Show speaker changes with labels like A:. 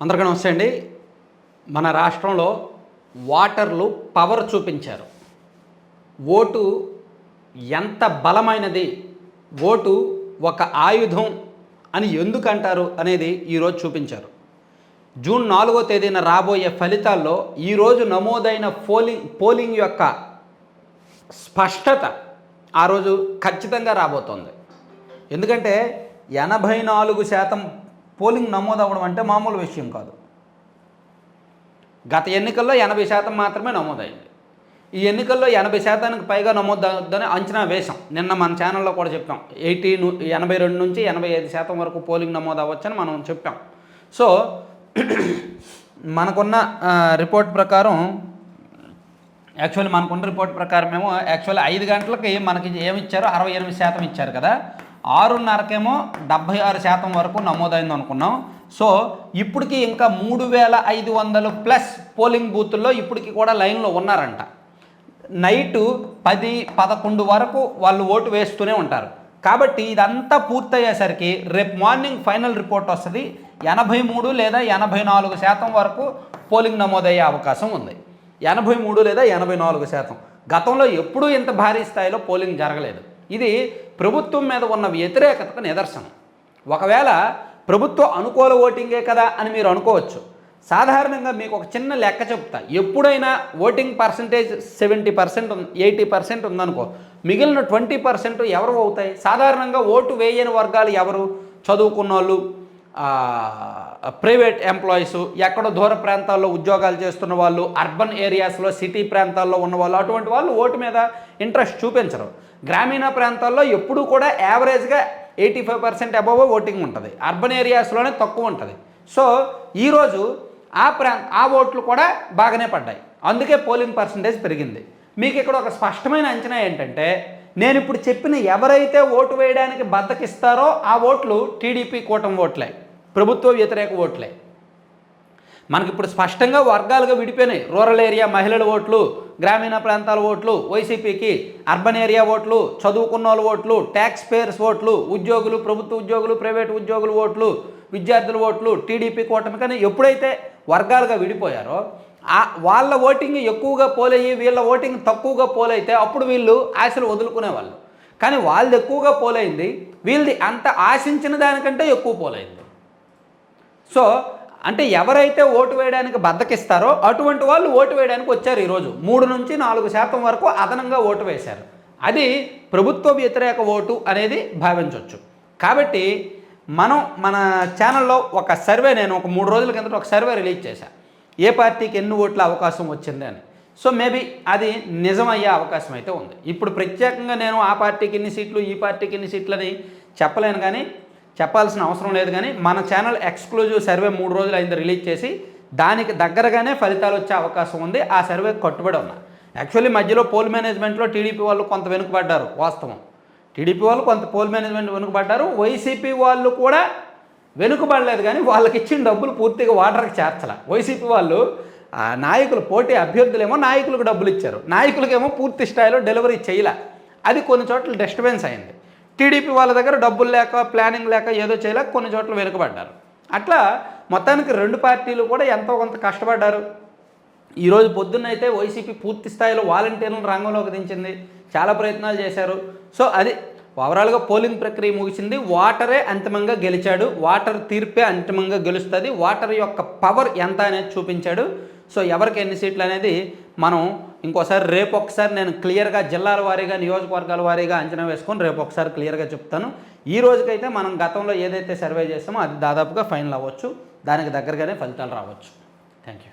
A: అందరికీ నమస్తే అండి. మన రాష్ట్రంలో వాటర్లు పవర్ చూపించారు. ఓటు ఎంత బలమైనది ఓటు ఒక ఆయుధం అని ఎందుకు అంటారు అనేది ఈరోజు చూపించారు. జూన్ నాలుగో తేదీన రాబోయే ఫలితాల్లో ఈరోజు నమోదైన పోలింగ్ పోలింగ్ యొక్క స్పష్టత ఆ రోజు ఖచ్చితంగా రాబోతోంది. ఎందుకంటే ఎనభై నాలుగు శాతం పోలింగ్ నమోదవ్వడం అంటే మామూలు విషయం కాదు. గత ఎన్నికల్లో ఎనభై శాతం మాత్రమే నమోదైంది. ఈ ఎన్నికల్లో ఎనభై శాతానికి పైగా నమోదవుతుందని అంచనా వేశాం. నిన్న మన ఛానల్లో కూడా చెప్పాం. ఎయిటీ ఎనభై రెండు నుంచి ఎనభై ఐదు శాతం వరకు పోలింగ్ నమోదు అవ్వచ్చని మనం చెప్పాం. సో మనకున్న రిపోర్ట్ ప్రకారం యాక్చువల్లీ మనకున్న రిపోర్ట్ ప్రకారం ఏమో యాక్చువల్లీ ఐదు గంటలకి మనకి ఏమి ఇచ్చారో అరవై ఎనిమిది శాతం ఇచ్చారు కదా. ఆరున్నరకేమో డెబ్భై ఆరు శాతం వరకు నమోదైంది అనుకున్నాం. సో ఇప్పటికి ఇంకా మూడు వేల ఐదు వందలు ప్లస్ పోలింగ్ బూతుల్లో ఇప్పటికి కూడా లైన్లో ఉన్నారంట. నైటు పది పదకొండు వరకు వాళ్ళు ఓటు వేస్తూనే ఉంటారు. కాబట్టి ఇదంతా పూర్తయ్యేసరికి రేపు మార్నింగ్ ఫైనల్ రిపోర్ట్ వస్తుంది. ఎనభై మూడు లేదా ఎనభై నాలుగు శాతం వరకు పోలింగ్ నమోదయ్యే అవకాశం ఉంది. ఎనభై మూడు లేదా ఎనభై నాలుగు శాతం. గతంలో ఎప్పుడూ ఇంత భారీ స్థాయిలో పోలింగ్ జరగలేదు. ఇది ప్రభుత్వం మీద ఉన్న వ్యతిరేకతకు నిదర్శనం. ఒకవేళ ప్రభుత్వ అనుకూల ఓటింగే కదా అని మీరు అనుకోవచ్చు. సాధారణంగా మీకు ఒక చిన్న లెక్క చెప్తా. ఎప్పుడైనా voting percentage seventy percent eighty percent ఉందనుకో మిగిలిన ట్వంటీ పర్సెంట్ ఎవరు అవుతాయి? సాధారణంగా ఓటు వేయని వర్గాలు ఎవరు? చదువుకున్న వాళ్ళు ప్రైవేట్ ఎంప్లాయీస్ ఎక్కడో దూర ప్రాంతాల్లో ఉద్యోగాలు చేస్తున్న వాళ్ళు అర్బన్ ఏరియాస్లో సిటీ ప్రాంతాల్లో ఉన్న వాళ్ళు అటువంటి వాళ్ళు ఓటు మీద ఇంట్రెస్ట్ చూపించరు. గ్రామీణ ప్రాంతాల్లో ఎప్పుడూ కూడా యావరేజ్గా eighty five percent above voting ఉంటుంది. అర్బన్ ఏరియాస్లోనే తక్కువ ఉంటుంది. సో ఈరోజు ఆ ప్రా ఆ ఓట్లు కూడా బాగానే పడ్డాయి. అందుకే పోలింగ్ పర్సంటేజ్ పెరిగింది. మీకు ఇక్కడ ఒక స్పష్టమైన అంచనా ఏంటంటే నేను ఇప్పుడు చెప్పిన ఎవరైతే ఓటు వేయడానికి బద్దకిస్తారో ఆ ఓట్లు టీడీపీ కూటమి ఓట్లే ప్రభుత్వ వ్యతిరేక ఓట్లే. మనకి ఇప్పుడు స్పష్టంగా వర్గాలుగా విడిపోయినాయి. రూరల్ ఏరియా మహిళల ఓట్లు గ్రామీణ ప్రాంతాల ఓట్లు వైసీపీకి అర్బన్ ఏరియా ఓట్లు చదువుకున్న వాళ్ళ ఓట్లు ట్యాక్స్ పేయర్స్ ఓట్లు ఉద్యోగులు ప్రభుత్వ ఉద్యోగులు ప్రైవేట్ ఉద్యోగుల ఓట్లు విద్యార్థుల ఓట్లు టీడీపీ కూటమి కానీ ఎప్పుడైతే వర్గాలుగా విడిపోయారో ఆ వాళ్ళ ఓటింగ్ ఎక్కువగా పోలయ్యి వీళ్ళ ఓటింగ్ తక్కువగా పోలైతే అప్పుడు వీళ్ళు ఆశలు వదులుకునేవాళ్ళు. కానీ వాళ్ళది ఎక్కువగా పోలైంది వీళ్ళది అంత ఆశించిన దానికంటే ఎక్కువ పోలైంది. సో అంటే ఎవరైతే ఓటు వేయడానికి బద్దకిస్తారో అటువంటి వాళ్ళు ఓటు వేయడానికి వచ్చారు ఈరోజు. మూడు నుంచి నాలుగు శాతం వరకు అదనంగా ఓటు వేశారు. అది ప్రభుత్వ వ్యతిరేక ఓటు అనేది భావించవచ్చు కాబట్టి మనం మన ఛానల్లో ఒక సర్వే నేను ఒక మూడు రోజుల కిందట ఒక సర్వే రిలీజ్ చేశాను ఏ పార్టీకి ఎన్ని ఓట్ల అవకాశం వచ్చింది అని. సో మేబీ అది నిజమయ్యే అవకాశం అయితే ఉంది. ఇప్పుడు ప్రత్యేకంగా నేను ఆ పార్టీకి ఎన్ని సీట్లు ఈ పార్టీకి ఇన్ని సీట్లని చెప్పలేను కానీ చెప్పాల్సిన అవసరం లేదు కానీ మన ఛానల్ ఎక్స్క్లూజివ్ సర్వే మూడు రోజులు అయింది రిలీజ్ చేసి దానికి దగ్గరగానే ఫలితాలు వచ్చే అవకాశం ఉంది. ఆ సర్వే కట్టుబడి ఉన్నా. యాక్చువల్లీ మధ్యలో పోల్ మేనేజ్మెంట్లో టీడీపీ వాళ్ళు కొంత వెనుకబడ్డారు వాస్తవం. టీడీపీ వాళ్ళు కొంత పోల్ మేనేజ్మెంట్ వెనుకబడ్డారు. వైసీపీ వాళ్ళు కూడా వెనుకబడలేదు కానీ వాళ్ళకి ఇచ్చిన డబ్బులు పూర్తిగా వాటర్కి చేర్చాల. వైసీపీ వాళ్ళు ఆ నాయకులు పోటీ అభ్యర్థులేమో నాయకులకు డబ్బులు ఇచ్చారు. నాయకులకేమో పూర్తి స్థాయిలో డెలివరీ చేయలే. అది కొన్ని చోట్ల డిస్టర్బెన్స్ అయింది. టీడీపీ వాళ్ళ దగ్గర డబ్బులు లేక ప్లానింగ్ లేక ఏదో చేయలేక కొన్ని చోట్ల వెనుకబడ్డారు. అట్లా మొత్తానికి రెండు పార్టీలు కూడా ఎంతో కొంత కష్టపడ్డారు. ఈరోజు పొద్దున్నైతే వైసీపీ పూర్తి స్థాయిలో వాలంటీర్లను రంగంలోకి దించింది. చాలా ప్రయత్నాలు చేశారు. సో అది ఓవరాల్గా పోలింగ్ ప్రక్రియ ముగిసింది. వాటరే అంతిమంగా గెలిచాడు. వాటర్ తీర్పే అంతిమంగా గెలుస్తుంది. వాటర్ యొక్క పవర్ ఎంత అనేది చూపించాడు. సో ఎవరికి ఎన్ని సీట్లు అనేది మనం ఇంకోసారి రేపు ఒకసారి నేను క్లియర్గా జిల్లాల వారీగా నియోజకవర్గాల వారీగా అంచనా వేసుకొని రేపు ఒకసారి క్లియర్గా చెప్తాను. ఈ రోజుకైతే మనం గతంలో ఏదైతే సర్వే చేస్తామో అది దాదాపుగా ఫైనల్ అవ్వచ్చు. దానికి దగ్గరగానే ఫలితాలు రావచ్చు. Thank you